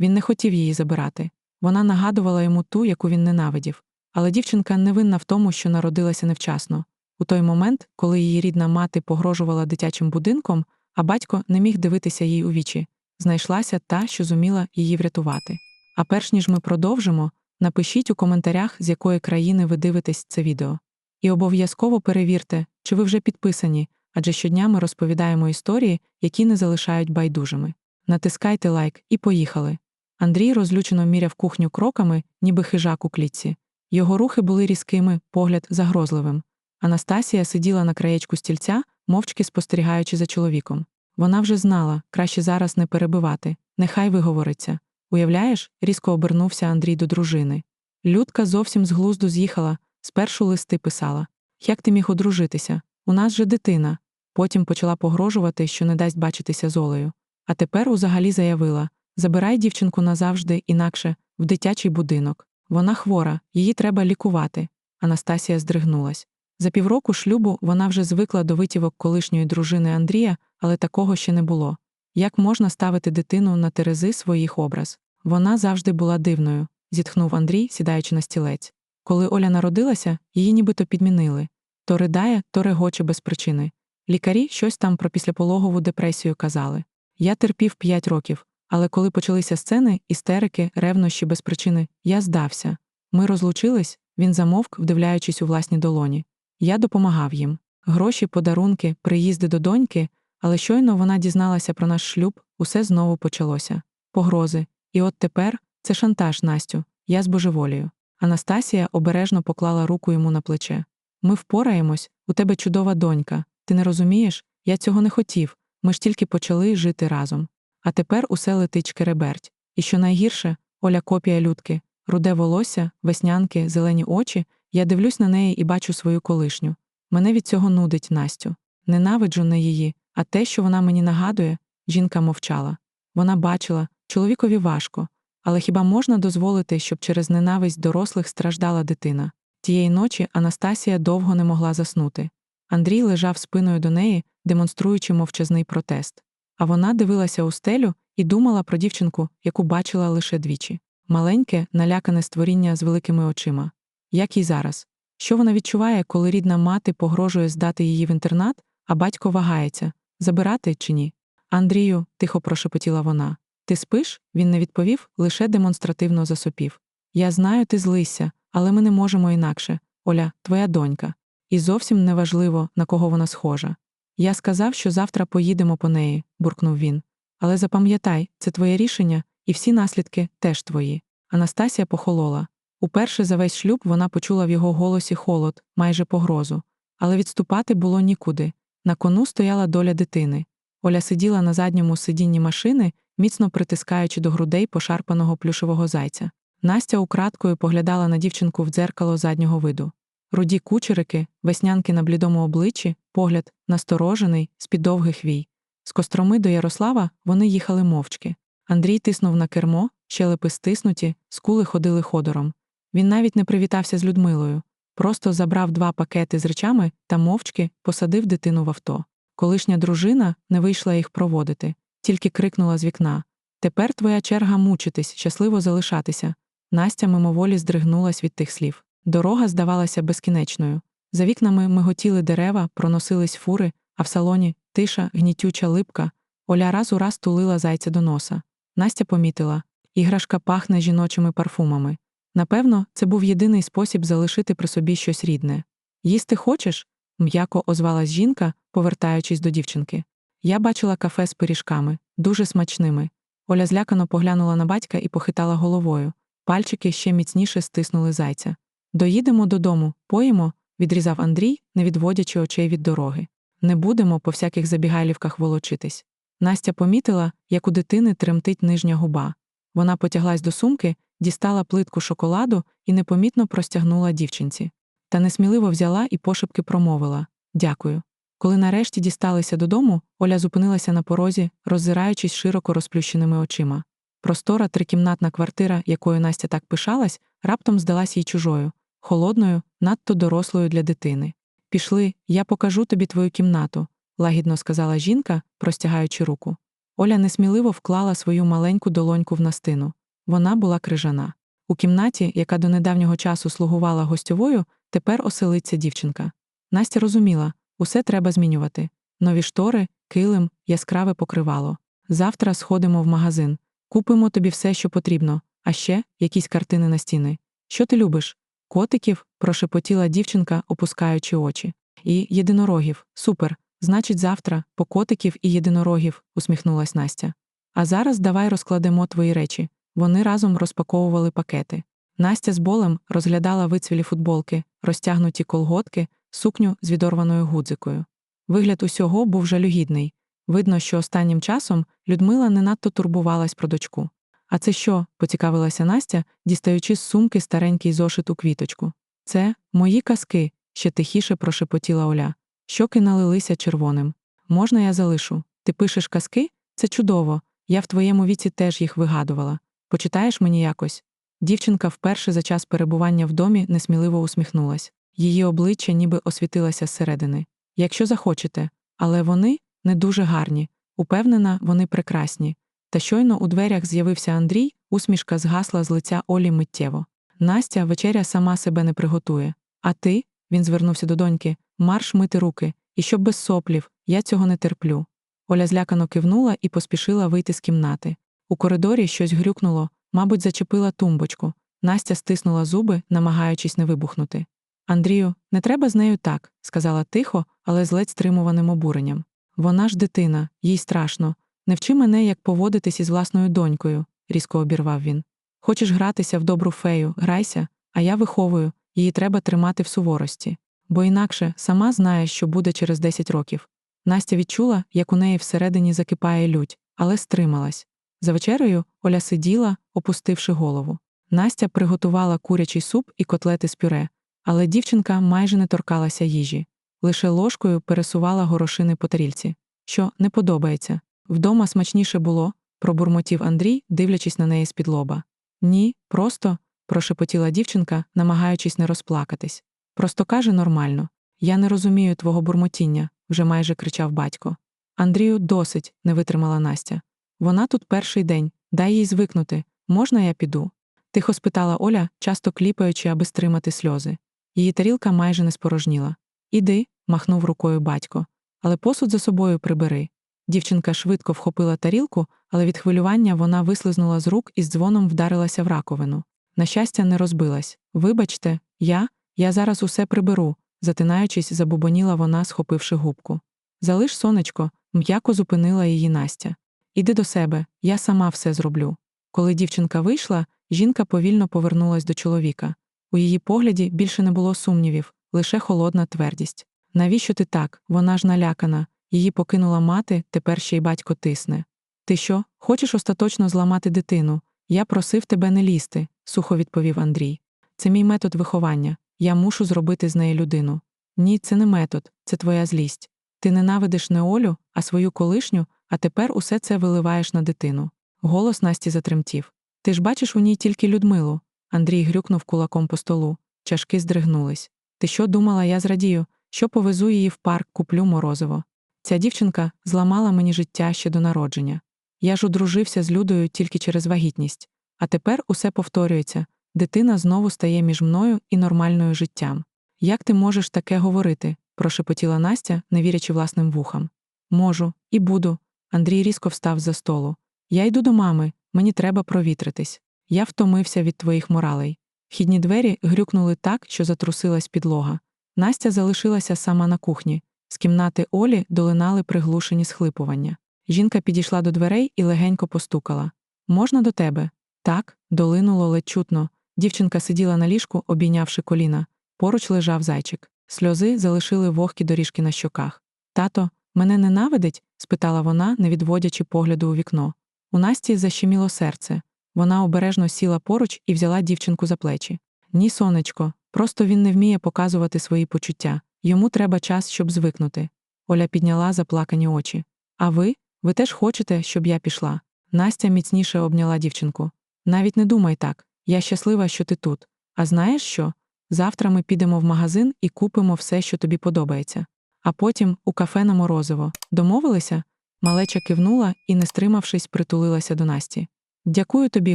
Він не хотів її забирати. Вона нагадувала йому ту, яку він ненавидів. Але дівчинка не винна в тому, що народилася невчасно. У той момент, коли її рідна мати погрожувала дитячим будинком, а батько не міг дивитися їй у вічі, знайшлася та, що зуміла її врятувати. А перш ніж ми продовжимо, напишіть у коментарях, з якої країни ви дивитесь це відео. І обов'язково перевірте, чи ви вже підписані, адже щодня ми розповідаємо історії, які не залишають байдужими. Натискайте лайк і поїхали. Андрій розлючено міряв кухню кроками, ніби хижак у клітці. Його рухи були різкими, погляд загрозливим. Анастасія сиділа на краєчку стільця, мовчки спостерігаючи за чоловіком. Вона вже знала, краще зараз не перебивати, нехай виговориться. Уявляєш, різко обернувся Андрій до дружини. Людка зовсім з глузду з'їхала, спершу листи писала Як ти міг одружитися? У нас же дитина. Потім почала погрожувати, що не дасть бачитися з Олею. А тепер узагалі заявила Забирай дівчинку назавжди, інакше, в дитячий будинок. Вона хвора, її треба лікувати. Анастасія здригнулась. За півроку шлюбу вона вже звикла до витівок колишньої дружини Андрія, але такого ще не було. Як можна ставити дитину на терези своїх образ? Вона завжди була дивною, зітхнув Андрій, сідаючи на стілець. Коли Оля народилася, її нібито підмінили то ридає, то регоче без причини. Лікарі щось там про післяпологову депресію казали. Я терпів п'ять років, але коли почалися сцени, істерики, ревнощі без причини, я здався. Ми розлучились, він замовк, вдивляючись у власні долоні. Я допомагав їм. Гроші, подарунки, приїзди до доньки, але щойно вона дізналася про наш шлюб, усе знову почалося. Погрози. І от тепер це шантаж, Настю, я збожеволію. Анастасія обережно поклала руку йому на плече. Ми впораємось, у тебе чудова донька. Ти не розумієш? Я цього не хотів. Ми ж тільки почали жити разом. А тепер усе летить шкереберть. І що найгірше, Оля копія людки, руде волосся, веснянки, зелені очі. Я дивлюсь на неї і бачу свою колишню. Мене від цього нудить Настю. Ненавиджу не її, а те, що вона мені нагадує, жінка мовчала. Вона бачила, чоловікові важко, але хіба можна дозволити, щоб через ненависть дорослих страждала дитина? Тієї ночі Анастасія довго не могла заснути. Андрій лежав спиною до неї, демонструючи мовчазний протест. А вона дивилася у стелю і думала про дівчинку, яку бачила лише двічі маленьке, налякане створіння з великими очима. Як їй зараз? Що вона відчуває, коли рідна мати погрожує здати її в інтернат, а батько вагається забирати чи ні? Андрію, тихо прошепотіла вона. Ти спиш? Він не відповів, лише демонстративно засопів. Я знаю, ти злися, але ми не можемо інакше. Оля, твоя донька. І зовсім неважливо, на кого вона схожа. Я сказав, що завтра поїдемо по неї, буркнув він. Але запам'ятай, це твоє рішення, і всі наслідки теж твої. Анастасія похолола. Уперше за весь шлюб вона почула в його голосі холод, майже погрозу. Але відступати було нікуди. На кону стояла доля дитини. Оля сиділа на задньому сидінні машини, міцно притискаючи до грудей пошарпаного плюшевого зайця. Настя украдкою поглядала на дівчинку в дзеркало заднього виду. Руді кучерики, веснянки на блідому обличчі, погляд насторожений, з-під довгих вій. З костроми до Ярослава вони їхали мовчки. Андрій тиснув на кермо, щелепи стиснуті, скули ходили ходором. Він навіть не привітався з Людмилою, просто забрав два пакети з речами та мовчки посадив дитину в авто. Колишня дружина не вийшла їх проводити, тільки крикнула з вікна Тепер твоя черга мучитись, щасливо залишатися. Настя мимоволі здригнулась від тих слів. Дорога здавалася безкінечною. За вікнами миготіли дерева, проносились фури, а в салоні тиша, гнітюча липка. Оля раз у раз тулила зайця до носа. Настя помітила іграшка пахне жіночими парфумами. Напевно, це був єдиний спосіб залишити при собі щось рідне. Їсти хочеш? м'яко озвалась жінка, повертаючись до дівчинки. Я бачила кафе з пиріжками, дуже смачними. Оля злякано поглянула на батька і похитала головою. Пальчики ще міцніше стиснули зайця. Доїдемо додому, поїмо, відрізав Андрій, не відводячи очей від дороги. Не будемо по всяких забігайлівках волочитись. Настя помітила, як у дитини тремтить нижня губа. Вона потяглась до сумки, дістала плитку шоколаду і непомітно простягнула дівчинці. Та несміливо взяла і пошепки промовила Дякую. Коли нарешті дісталися додому, Оля зупинилася на порозі, роззираючись широко розплющеними очима. Простора трикімнатна квартира, якою Настя так пишалась, раптом здалась їй чужою, холодною, надто дорослою для дитини. Пішли, я покажу тобі твою кімнату, лагідно сказала жінка, простягаючи руку. Оля несміливо вклала свою маленьку долоньку в настину. Вона була крижана. У кімнаті, яка до недавнього часу слугувала гостьовою, тепер оселиться дівчинка. Настя розуміла, усе треба змінювати. Нові штори, килим, яскраве покривало. Завтра сходимо в магазин, купимо тобі все, що потрібно, а ще якісь картини на стіни. Що ти любиш? Котиків, прошепотіла дівчинка, опускаючи очі. І єдинорогів. Супер. Значить, завтра по котиків і єдинорогів, усміхнулась Настя. А зараз давай розкладемо твої речі. Вони разом розпаковували пакети. Настя з болем розглядала вицвілі футболки, розтягнуті колготки, сукню з відорваною гудзикою. Вигляд усього був жалюгідний. Видно, що останнім часом Людмила не надто турбувалась про дочку. А це що? поцікавилася Настя, дістаючи з сумки старенький зошит у квіточку. Це мої казки, ще тихіше прошепотіла Оля. Щоки налилися червоним. Можна я залишу? Ти пишеш казки? Це чудово. Я в твоєму віці теж їх вигадувала. Почитаєш мені якось? Дівчинка вперше за час перебування в домі несміливо усміхнулась. Її обличчя ніби освітилося зсередини. Якщо захочете, але вони не дуже гарні. Упевнена, вони прекрасні. Та щойно у дверях з'явився Андрій, усмішка згасла з лиця Олі миттєво. Настя вечеря сама себе не приготує. А ти, він звернувся до доньки, марш мити руки, і щоб без соплів, я цього не терплю. Оля злякано кивнула і поспішила вийти з кімнати. У коридорі щось грюкнуло, мабуть, зачепила тумбочку. Настя стиснула зуби, намагаючись не вибухнути. Андрію, не треба з нею так, сказала тихо, але з ледь стримуваним обуренням. Вона ж дитина, їй страшно. Не вчи мене, як поводитись із власною донькою, різко обірвав він. Хочеш гратися в добру фею, грайся, а я виховую, її треба тримати в суворості. Бо інакше сама знає, що буде через 10 років. Настя відчула, як у неї всередині закипає лють, але стрималась. За вечерею Оля сиділа, опустивши голову. Настя приготувала курячий суп і котлети з пюре, але дівчинка майже не торкалася їжі. Лише ложкою пересувала горошини по тарільці. Що не подобається. Вдома смачніше було, пробурмотів Андрій, дивлячись на неї з-під лоба. Ні, просто, прошепотіла дівчинка, намагаючись не розплакатись. Просто каже нормально. Я не розумію твого бурмотіння, вже майже кричав батько. Андрію, досить, не витримала Настя. Вона тут перший день, дай їй звикнути. Можна я піду? Тихо спитала Оля, часто кліпаючи, аби стримати сльози. Її тарілка майже не спорожніла. Іди, махнув рукою батько, але посуд за собою прибери. Дівчинка швидко вхопила тарілку, але від хвилювання вона вислизнула з рук і з дзвоном вдарилася в раковину. На щастя, не розбилась. Вибачте, я, я зараз усе приберу, затинаючись, забубоніла вона, схопивши губку. Залиш, сонечко, м'яко зупинила її Настя. Іди до себе, я сама все зроблю. Коли дівчинка вийшла, жінка повільно повернулась до чоловіка. У її погляді більше не було сумнівів, лише холодна твердість. Навіщо ти так? Вона ж налякана. Її покинула мати, тепер ще й батько тисне. Ти що, хочеш остаточно зламати дитину? Я просив тебе не лізти, сухо відповів Андрій. Це мій метод виховання. Я мушу зробити з неї людину. Ні, це не метод, це твоя злість. Ти ненавидиш не Олю, а свою колишню, а тепер усе це виливаєш на дитину. Голос Насті затремтів. Ти ж бачиш у ній тільки Людмилу. Андрій грюкнув кулаком по столу. Чашки здригнулись. Ти що думала, я зрадію, що повезу її в парк, куплю морозиво. Ця дівчинка зламала мені життя ще до народження. Я ж одружився з Людою тільки через вагітність. А тепер усе повторюється дитина знову стає між мною і нормальною життям. Як ти можеш таке говорити? прошепотіла Настя, не вірячи власним вухам. Можу, і буду. Андрій різко встав за столу. Я йду до мами, мені треба провітритись. Я втомився від твоїх моралей. Вхідні двері грюкнули так, що затрусилась підлога. Настя залишилася сама на кухні. З кімнати Олі долинали приглушені схлипування. Жінка підійшла до дверей і легенько постукала. Можна до тебе? Так, долинуло ледь чутно. Дівчинка сиділа на ліжку, обійнявши коліна. Поруч лежав зайчик. Сльози залишили вогкі доріжки на щоках. Тато, мене ненавидить? спитала вона, не відводячи погляду у вікно. У Насті защеміло серце. Вона обережно сіла поруч і взяла дівчинку за плечі. Ні, сонечко, просто він не вміє показувати свої почуття. Йому треба час, щоб звикнути. Оля підняла заплакані очі. А ви? Ви теж хочете, щоб я пішла? Настя міцніше обняла дівчинку. Навіть не думай так. Я щаслива, що ти тут. А знаєш що? Завтра ми підемо в магазин і купимо все, що тобі подобається. А потім у кафе на морозиво. Домовилися? Малеча кивнула і, не стримавшись, притулилася до Насті. Дякую тобі,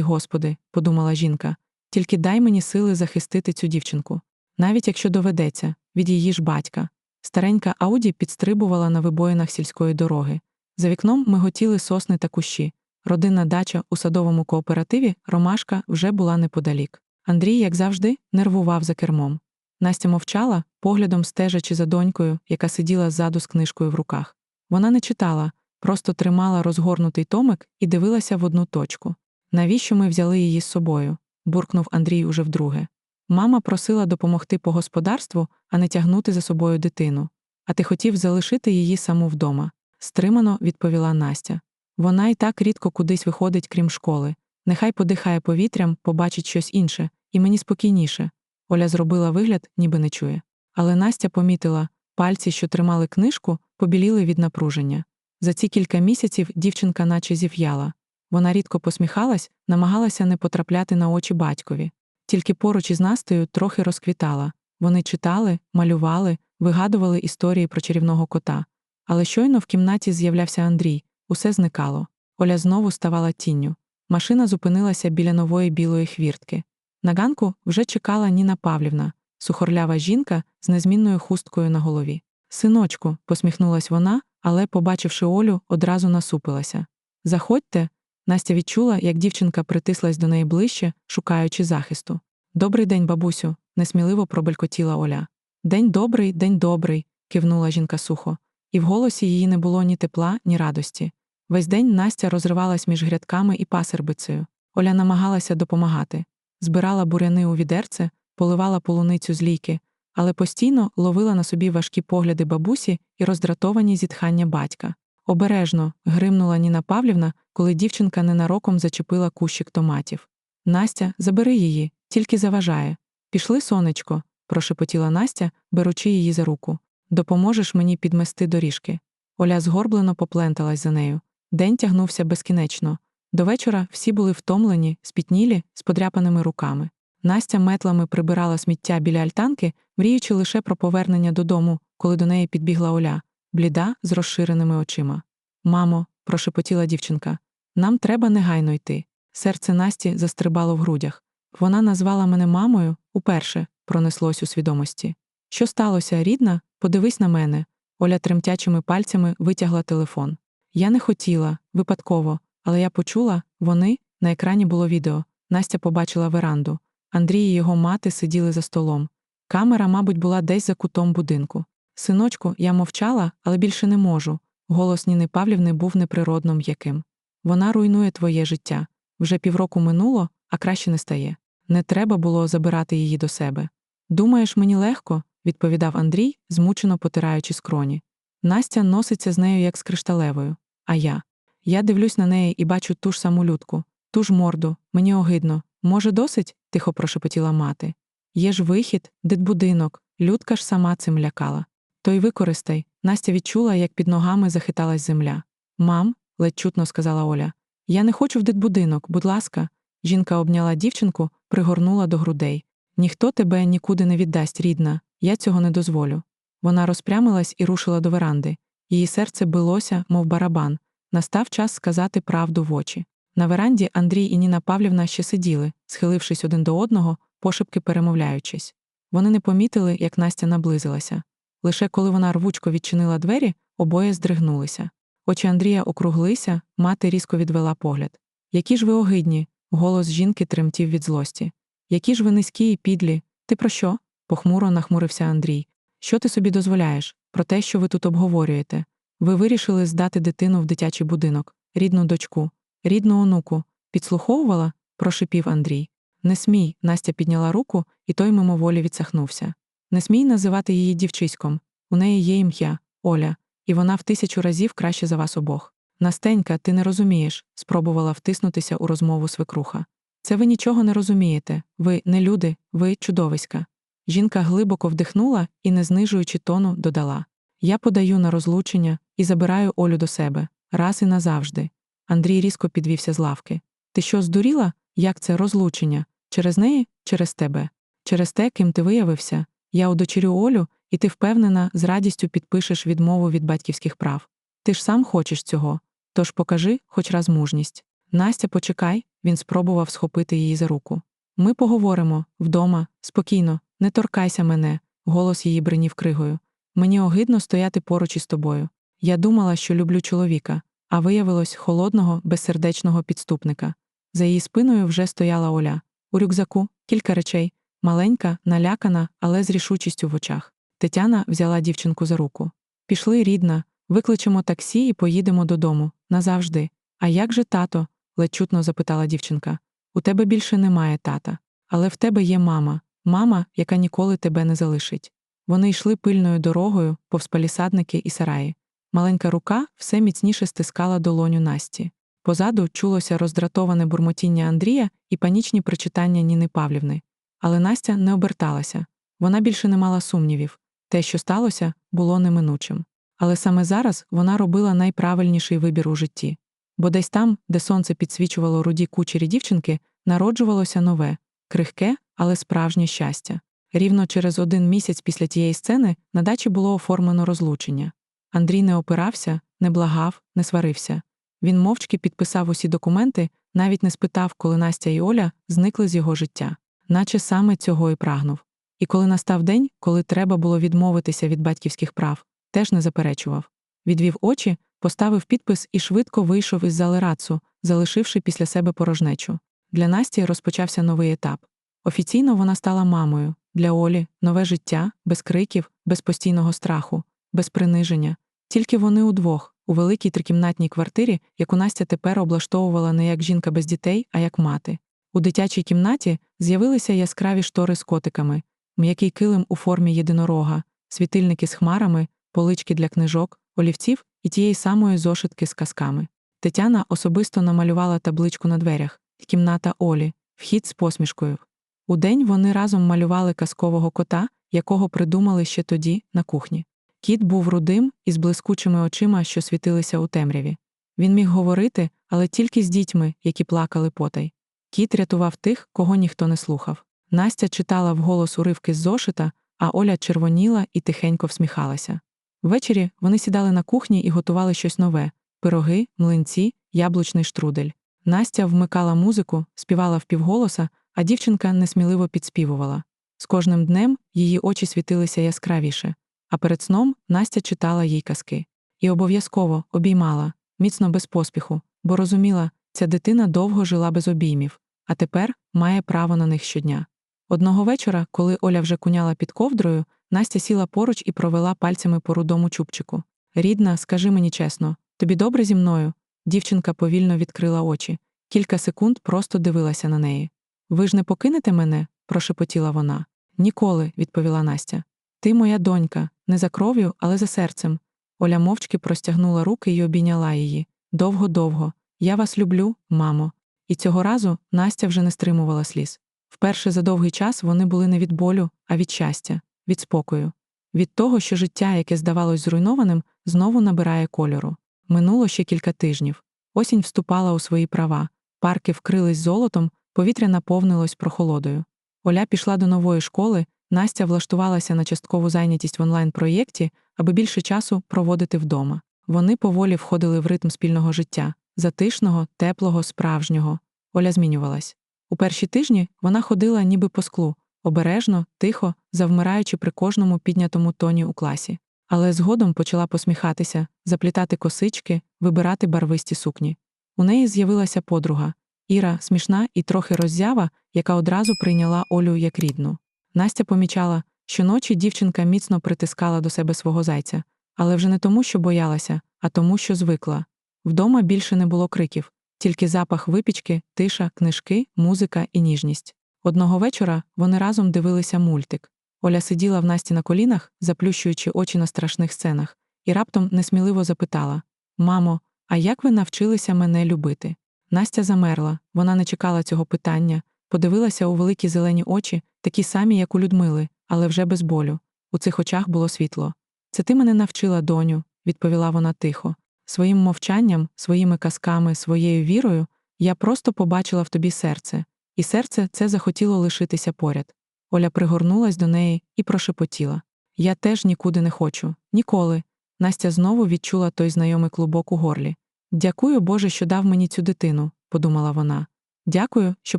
Господи, подумала жінка. Тільки дай мені сили захистити цю дівчинку. Навіть якщо доведеться, від її ж батька. Старенька Ауді підстрибувала на вибоїнах сільської дороги. За вікном миготіли сосни та кущі. Родинна дача у садовому кооперативі Ромашка вже була неподалік. Андрій, як завжди, нервував за кермом. Настя мовчала, поглядом стежачи за донькою, яка сиділа ззаду з книжкою в руках. Вона не читала, просто тримала розгорнутий томик і дивилася в одну точку. Навіщо ми взяли її з собою? буркнув Андрій уже вдруге. Мама просила допомогти по господарству, а не тягнути за собою дитину. А ти хотів залишити її саму вдома, стримано відповіла Настя. Вона і так рідко кудись виходить, крім школи. Нехай подихає повітрям, побачить щось інше, і мені спокійніше. Оля зробила вигляд, ніби не чує. Але Настя помітила пальці, що тримали книжку, побіліли від напруження. За ці кілька місяців дівчинка наче зів'яла. Вона рідко посміхалась, намагалася не потрапляти на очі батькові. Тільки поруч із Настею трохи розквітала. Вони читали, малювали, вигадували історії про чарівного кота. Але щойно в кімнаті з'являвся Андрій, усе зникало. Оля знову ставала тінню. Машина зупинилася біля нової білої хвіртки. На ганку вже чекала Ніна Павлівна, сухорлява жінка з незмінною хусткою на голові. Синочку, посміхнулась вона, але, побачивши Олю, одразу насупилася. Заходьте. Настя відчула, як дівчинка притислась до неї ближче, шукаючи захисту. Добрий день, бабусю, несміливо пробелькотіла Оля. День добрий, день добрий, кивнула жінка сухо, і в голосі її не було ні тепла, ні радості. Весь день Настя розривалась між грядками і пасербицею. Оля намагалася допомагати, збирала буряни у відерце, поливала полуницю з лійки, але постійно ловила на собі важкі погляди бабусі і роздратовані зітхання батька. Обережно гримнула Ніна Павлівна, коли дівчинка ненароком зачепила кущик томатів. Настя, забери її, тільки заважає. Пішли, сонечко, прошепотіла Настя, беручи її за руку. Допоможеш мені підмести доріжки. Оля згорблено попленталась за нею. День тягнувся безкінечно. До вечора всі були втомлені, спітнілі, з подряпаними руками. Настя метлами прибирала сміття біля альтанки, мріючи лише про повернення додому, коли до неї підбігла Оля, бліда з розширеними очима. Мамо, прошепотіла дівчинка, нам треба негайно йти. Серце Насті застрибало в грудях. Вона назвала мене мамою уперше, пронеслось у свідомості. Що сталося, рідна? Подивись на мене. Оля тремтячими пальцями витягла телефон. Я не хотіла, випадково, але я почула вони на екрані було відео. Настя побачила веранду. Андрій і його мати сиділи за столом. Камера, мабуть, була десь за кутом будинку. Синочку, я мовчала, але більше не можу. Голос Ніни Павлівни був неприродно м'яким. Вона руйнує твоє життя. Вже півроку минуло, а краще не стає. Не треба було забирати її до себе. Думаєш, мені легко, відповідав Андрій, змучено потираючи скроні. Настя носиться з нею як з кришталевою. А я. Я дивлюсь на неї і бачу ту ж саму людку, ту ж морду, мені огидно. Може, досить? тихо прошепотіла мати. Є ж вихід, дитбудинок, людка ж сама цим лякала. То й використай. Настя відчула, як під ногами захиталась земля. Мам, ледь чутно сказала Оля, я не хочу в дитбудинок, будь ласка. Жінка обняла дівчинку, пригорнула до грудей. Ніхто тебе нікуди не віддасть, рідна, я цього не дозволю. Вона розпрямилась і рушила до веранди. Її серце билося, мов барабан. Настав час сказати правду в очі. На веранді Андрій і Ніна Павлівна ще сиділи, схилившись один до одного, пошепки перемовляючись. Вони не помітили, як Настя наблизилася. Лише коли вона рвучко відчинила двері, обоє здригнулися. Очі Андрія округлися, мати різко відвела погляд. Які ж ви огидні? Голос жінки тремтів від злості. Які ж ви низькі і підлі? Ти про що? похмуро нахмурився Андрій. Що ти собі дозволяєш? Про те, що ви тут обговорюєте. Ви вирішили здати дитину в дитячий будинок, рідну дочку, рідну онуку. Підслуховувала? прошипів Андрій. Не смій, Настя підняла руку, і той мимоволі відсахнувся. Не смій називати її дівчиськом. У неї є ім'я Оля, і вона в тисячу разів краще за вас обох. Настенька, ти не розумієш, спробувала втиснутися у розмову свекруха. Це ви нічого не розумієте. Ви не люди, ви чудовиська. Жінка глибоко вдихнула і, не знижуючи тону, додала Я подаю на розлучення і забираю Олю до себе, раз і назавжди. Андрій різко підвівся з лавки. Ти що, здуріла? Як це розлучення? Через неї, через тебе, через те, ким ти виявився. Я удочерю Олю, і ти впевнена, з радістю підпишеш відмову від батьківських прав. Ти ж сам хочеш цього. Тож покажи хоч раз мужність. Настя, почекай, він спробував схопити її за руку. Ми поговоримо вдома, спокійно, не торкайся мене, голос її бринів кригою. Мені огидно стояти поруч із тобою. Я думала, що люблю чоловіка, а виявилось холодного, безсердечного підступника. За її спиною вже стояла Оля. У рюкзаку кілька речей, маленька, налякана, але з рішучістю в очах. Тетяна взяла дівчинку за руку. Пішли, рідна, викличемо таксі і поїдемо додому. Назавжди. А як же тато? ледь чутно запитала дівчинка. У тебе більше немає тата. Але в тебе є мама, мама, яка ніколи тебе не залишить. Вони йшли пильною дорогою, повз палісадники і сараї. Маленька рука все міцніше стискала долоню Насті. Позаду чулося роздратоване бурмотіння Андрія і панічні причитання Ніни Павлівни. Але Настя не оберталася. Вона більше не мала сумнівів. Те, що сталося, було неминучим. Але саме зараз вона робила найправильніший вибір у житті. Бо десь там, де сонце підсвічувало руді кучері дівчинки, народжувалося нове, крихке, але справжнє щастя. Рівно через один місяць після тієї сцени на дачі було оформлено розлучення. Андрій не опирався, не благав, не сварився. Він мовчки підписав усі документи, навіть не спитав, коли Настя і Оля зникли з його життя, наче саме цього і прагнув. І коли настав день, коли треба було відмовитися від батьківських прав, теж не заперечував. Відвів очі, поставив підпис і швидко вийшов із зали рацу, залишивши після себе порожнечу. Для Насті розпочався новий етап. Офіційно вона стала мамою, для Олі нове життя, без криків, без постійного страху, без приниження. Тільки вони удвох, у великій трикімнатній квартирі, яку Настя тепер облаштовувала не як жінка без дітей, а як мати. У дитячій кімнаті з'явилися яскраві штори з котиками, м'який килим у формі єдинорога, світильники з хмарами, полички для книжок, олівців і тієї самої зошитки з казками. Тетяна особисто намалювала табличку на дверях кімната Олі, вхід з посмішкою. Удень вони разом малювали казкового кота, якого придумали ще тоді, на кухні. Кіт був рудим із блискучими очима, що світилися у темряві. Він міг говорити, але тільки з дітьми, які плакали потай. Кіт рятував тих, кого ніхто не слухав. Настя читала вголос уривки з зошита, а Оля червоніла і тихенько всміхалася. Ввечері вони сідали на кухні і готували щось нове пироги, млинці, яблучний штрудель. Настя вмикала музику, співала впівголоса, а дівчинка несміливо підспівувала. З кожним днем її очі світилися яскравіше, а перед сном Настя читала їй казки. І обов'язково обіймала, міцно без поспіху, бо розуміла, ця дитина довго жила без обіймів, а тепер має право на них щодня. Одного вечора, коли Оля вже куняла під ковдрою, Настя сіла поруч і провела пальцями по рудому чубчику. Рідна, скажи мені чесно, тобі добре зі мною? Дівчинка повільно відкрила очі. Кілька секунд просто дивилася на неї. Ви ж не покинете мене? прошепотіла вона. Ніколи, відповіла Настя. Ти моя донька, не за кров'ю, але за серцем. Оля мовчки простягнула руки і обійняла її. Довго-довго. Я вас люблю, мамо. І цього разу Настя вже не стримувала сліз. Вперше за довгий час вони були не від болю, а від щастя, від спокою, від того, що життя, яке здавалось зруйнованим, знову набирає кольору. Минуло ще кілька тижнів. Осінь вступала у свої права, парки вкрились золотом, повітря наповнилось прохолодою. Оля пішла до нової школи, Настя влаштувалася на часткову зайнятість в онлайн-проєкті, аби більше часу проводити вдома. Вони поволі входили в ритм спільного життя затишного, теплого, справжнього. Оля змінювалась. У перші тижні вона ходила ніби по склу, обережно, тихо, завмираючи при кожному піднятому тоні у класі. Але згодом почала посміхатися, заплітати косички, вибирати барвисті сукні. У неї з'явилася подруга Іра, смішна і трохи роззява, яка одразу прийняла Олю як рідну. Настя помічала, що ночі дівчинка міцно притискала до себе свого зайця, але вже не тому, що боялася, а тому, що звикла. Вдома більше не було криків, тільки запах випічки, тиша, книжки, музика і ніжність. Одного вечора вони разом дивилися мультик. Оля сиділа в Насті на колінах, заплющуючи очі на страшних сценах, і раптом несміливо запитала Мамо, а як ви навчилися мене любити? Настя замерла, вона не чекала цього питання, подивилася у великі зелені очі, такі самі, як у Людмили, але вже без болю. У цих очах було світло. Це ти мене навчила, доню, відповіла вона тихо. Своїм мовчанням, своїми казками, своєю вірою я просто побачила в тобі серце, і серце це захотіло лишитися поряд. Оля пригорнулась до неї і прошепотіла Я теж нікуди не хочу, ніколи. Настя знову відчула той знайомий клубок у горлі. Дякую, Боже, що дав мені цю дитину, подумала вона. Дякую, що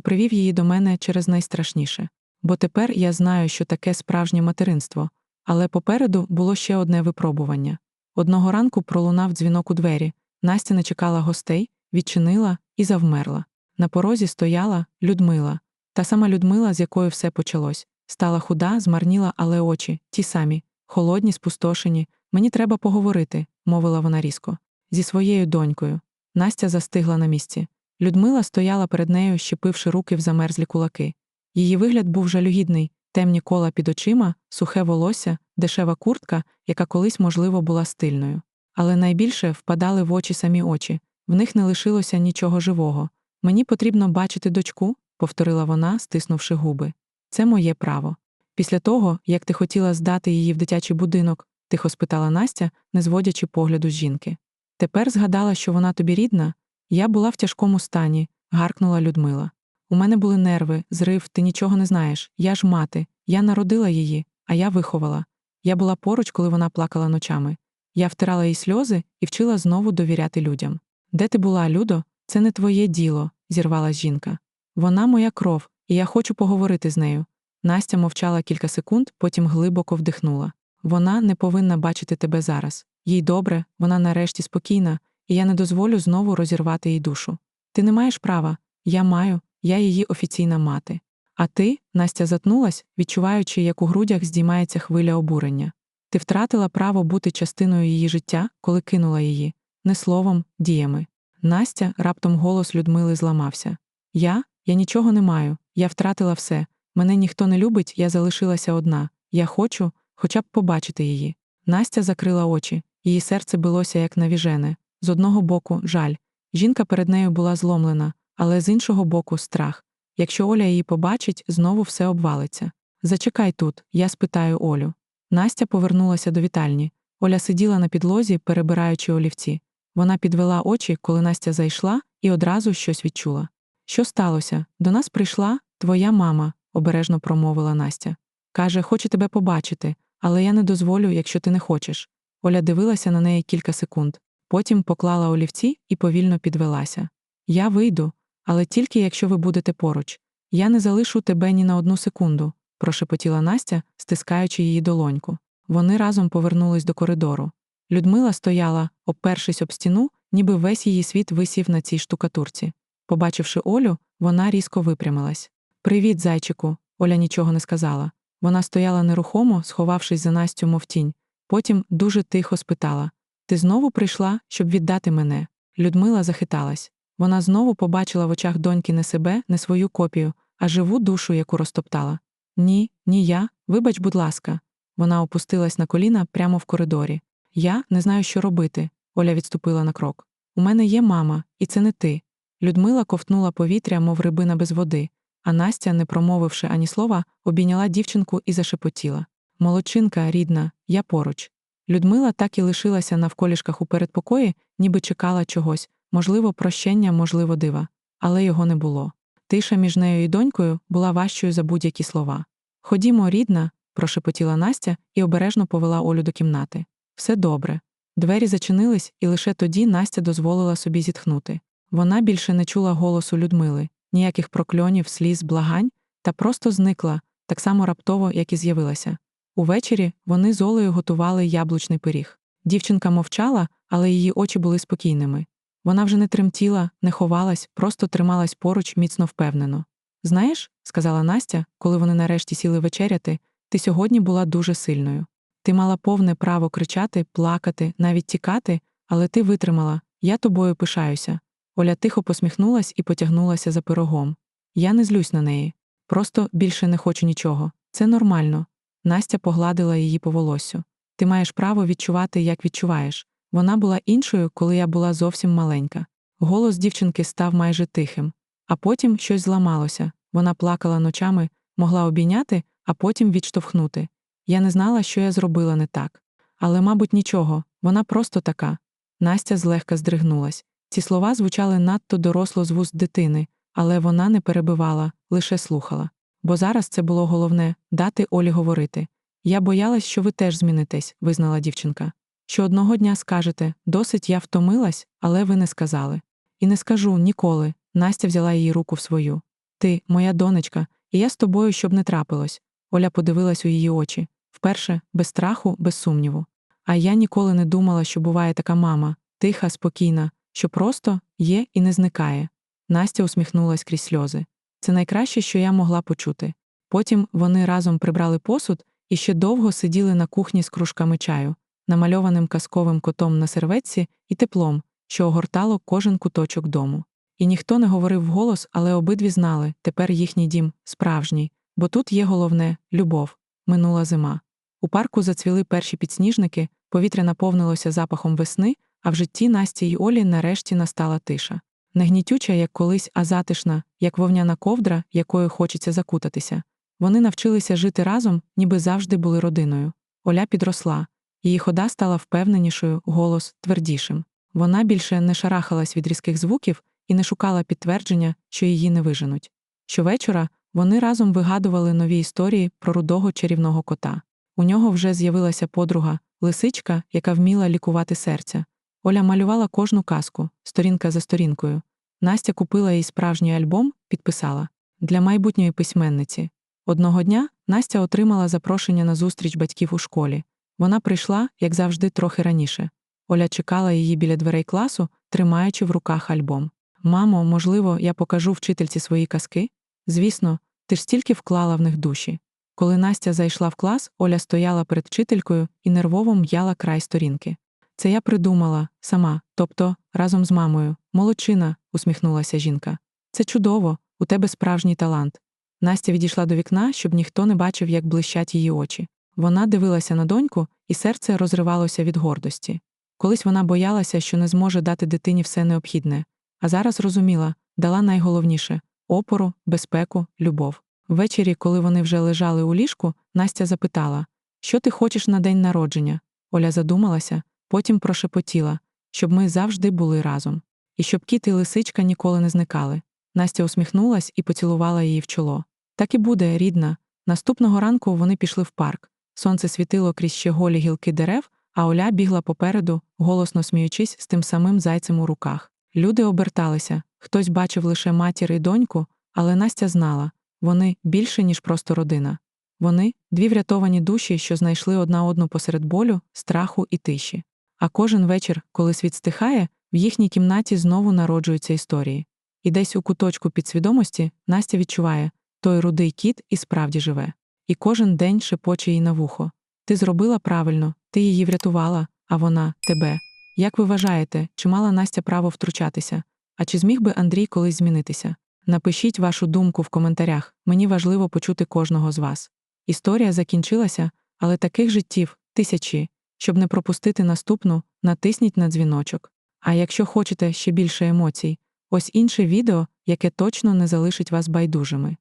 привів її до мене через найстрашніше. Бо тепер я знаю, що таке справжнє материнство. Але попереду було ще одне випробування. Одного ранку пролунав дзвінок у двері. Настя не чекала гостей, відчинила і завмерла. На порозі стояла Людмила, та сама Людмила, з якою все почалось. Стала худа, змарніла, але очі, ті самі, холодні, спустошені. Мені треба поговорити, мовила вона різко. Зі своєю донькою. Настя застигла на місці. Людмила стояла перед нею, щепивши руки в замерзлі кулаки. Її вигляд був жалюгідний, темні кола під очима, сухе волосся, дешева куртка, яка колись, можливо, була стильною. Але найбільше впадали в очі самі очі, в них не лишилося нічого живого. Мені потрібно бачити дочку, повторила вона, стиснувши губи. Це моє право. Після того, як ти хотіла здати її в дитячий будинок, тихо спитала Настя, не зводячи погляду з жінки. Тепер згадала, що вона тобі рідна. Я була в тяжкому стані, гаркнула Людмила. У мене були нерви, зрив, ти нічого не знаєш. Я ж мати, я народила її, а я виховала. Я була поруч, коли вона плакала ночами. Я втирала їй сльози і вчила знову довіряти людям. Де ти була, Людо? Це не твоє діло, зірвалась жінка. Вона моя кров, і я хочу поговорити з нею. Настя мовчала кілька секунд, потім глибоко вдихнула. Вона не повинна бачити тебе зараз. Їй добре, вона нарешті спокійна, і я не дозволю знову розірвати їй душу. Ти не маєш права, я маю, я її офіційна мати. А ти, Настя затнулась, відчуваючи, як у грудях здіймається хвиля обурення. Ти втратила право бути частиною її життя, коли кинула її, не словом, діями. Настя, раптом голос Людмили зламався. Я, я нічого не маю, я втратила все. Мене ніхто не любить, я залишилася одна. Я хочу, хоча б побачити її. Настя закрила очі, її серце билося як навіжене. З одного боку, жаль. Жінка перед нею була зломлена, але з іншого боку, страх. Якщо Оля її побачить, знову все обвалиться. Зачекай тут, я спитаю Олю. Настя повернулася до вітальні. Оля сиділа на підлозі, перебираючи олівці. Вона підвела очі, коли Настя зайшла, і одразу щось відчула. Що сталося? До нас прийшла твоя мама, обережно промовила Настя. Каже, хоче тебе побачити, але я не дозволю, якщо ти не хочеш. Оля дивилася на неї кілька секунд, потім поклала олівці і повільно підвелася. Я вийду, але тільки якщо ви будете поруч. Я не залишу тебе ні на одну секунду, прошепотіла Настя, стискаючи її долоньку. Вони разом повернулись до коридору. Людмила стояла, опершись об стіну, ніби весь її світ висів на цій штукатурці. Побачивши Олю, вона різко випрямилась. Привіт, зайчику. Оля нічого не сказала. Вона стояла нерухомо, сховавшись за Настю, мов тінь. Потім дуже тихо спитала Ти знову прийшла, щоб віддати мене? Людмила захиталась. Вона знову побачила в очах доньки не себе, не свою копію, а живу душу, яку розтоптала. Ні, ні я, вибач, будь ласка. Вона опустилась на коліна прямо в коридорі. Я не знаю, що робити. Оля відступила на крок. У мене є мама, і це не ти. Людмила ковтнула повітря, мов рибина без води, а Настя, не промовивши ані слова, обійняла дівчинку і зашепотіла. Молодчинка, рідна, я поруч. Людмила так і лишилася навколішках у передпокої, ніби чекала чогось, можливо, прощення, можливо, дива. Але його не було. Тиша між нею і донькою була важчою за будь-які слова. Ходімо, рідна, прошепотіла Настя і обережно повела Олю до кімнати. Все добре. Двері зачинились, і лише тоді Настя дозволила собі зітхнути. Вона більше не чула голосу Людмили, ніяких прокльонів, сліз, благань, та просто зникла, так само раптово, як і з'явилася. Увечері вони з Олею готували яблучний пиріг. Дівчинка мовчала, але її очі були спокійними. Вона вже не тремтіла, не ховалась, просто трималась поруч міцно впевнено. Знаєш, сказала Настя, коли вони нарешті сіли вечеряти, ти сьогодні була дуже сильною. Ти мала повне право кричати, плакати, навіть тікати, але ти витримала, я тобою пишаюся. Оля тихо посміхнулась і потягнулася за пирогом. Я не злюсь на неї. Просто більше не хочу нічого. Це нормально. Настя погладила її по волосю. Ти маєш право відчувати, як відчуваєш. Вона була іншою, коли я була зовсім маленька. Голос дівчинки став майже тихим, а потім щось зламалося. Вона плакала ночами, могла обійняти, а потім відштовхнути. Я не знала, що я зробила не так. Але, мабуть, нічого, вона просто така. Настя злегка здригнулась. Ці слова звучали надто доросло з вуст дитини, але вона не перебивала, лише слухала. Бо зараз це було головне дати Олі говорити. Я боялась, що ви теж змінитесь, визнала дівчинка. Що одного дня скажете досить я втомилась, але ви не сказали. І не скажу ніколи. Настя взяла її руку в свою. Ти, моя донечка, і я з тобою, щоб не трапилось. Оля подивилась у її очі. Вперше, без страху, без сумніву. А я ніколи не думала, що буває така мама, тиха, спокійна, що просто є і не зникає. Настя усміхнулась крізь сльози. Це найкраще, що я могла почути. Потім вони разом прибрали посуд і ще довго сиділи на кухні з кружками чаю, намальованим казковим котом на серветці і теплом, що огортало кожен куточок дому. І ніхто не говорив вголос, але обидві знали тепер їхній дім справжній, бо тут є головне любов, минула зима. У парку зацвіли перші підсніжники, повітря наповнилося запахом весни, а в житті Насті й Олі нарешті настала тиша. Не гнітюча, як колись, а затишна, як вовняна ковдра, якою хочеться закутатися. Вони навчилися жити разом, ніби завжди були родиною. Оля підросла, її хода стала впевненішою, голос твердішим. Вона більше не шарахалась від різких звуків і не шукала підтвердження, що її не виженуть. Щовечора вони разом вигадували нові історії про рудого чарівного кота. У нього вже з'явилася подруга, лисичка, яка вміла лікувати серця. Оля малювала кожну казку, сторінка за сторінкою. Настя купила їй справжній альбом, підписала для майбутньої письменниці. Одного дня Настя отримала запрошення на зустріч батьків у школі. Вона прийшла, як завжди, трохи раніше. Оля чекала її біля дверей класу, тримаючи в руках альбом. Мамо, можливо, я покажу вчительці свої казки? Звісно, ти ж стільки вклала в них душі. Коли Настя зайшла в клас, Оля стояла перед вчителькою і нервово м'яла край сторінки. Це я придумала сама, тобто разом з мамою. Молодчина, усміхнулася жінка. Це чудово, у тебе справжній талант. Настя відійшла до вікна, щоб ніхто не бачив, як блищать її очі. Вона дивилася на доньку, і серце розривалося від гордості. Колись вона боялася, що не зможе дати дитині все необхідне, а зараз розуміла, дала найголовніше опору, безпеку, любов. Ввечері, коли вони вже лежали у ліжку, Настя запитала Що ти хочеш на день народження? Оля задумалася, потім прошепотіла, щоб ми завжди були разом. І щоб кіт і лисичка ніколи не зникали. Настя усміхнулась і поцілувала її в чоло. Так і буде, рідна. Наступного ранку вони пішли в парк. Сонце світило крізь ще голі гілки дерев, а Оля бігла попереду, голосно сміючись з тим самим зайцем у руках. Люди оберталися, хтось бачив лише матір і доньку, але Настя знала вони більше, ніж просто родина. Вони дві врятовані душі, що знайшли одна одну посеред болю, страху і тиші. А кожен вечір, коли світ стихає, в їхній кімнаті знову народжуються історії. І десь у куточку підсвідомості Настя відчуває той рудий кіт і справді живе. І кожен день шепоче їй на вухо. Ти зробила правильно, ти її врятувала, а вона тебе. Як ви вважаєте, чи мала Настя право втручатися? А чи зміг би Андрій колись змінитися? Напишіть вашу думку в коментарях, мені важливо почути кожного з вас. Історія закінчилася, але таких життів тисячі. Щоб не пропустити наступну, натисніть на дзвіночок. А якщо хочете ще більше емоцій, ось інше відео, яке точно не залишить вас байдужими.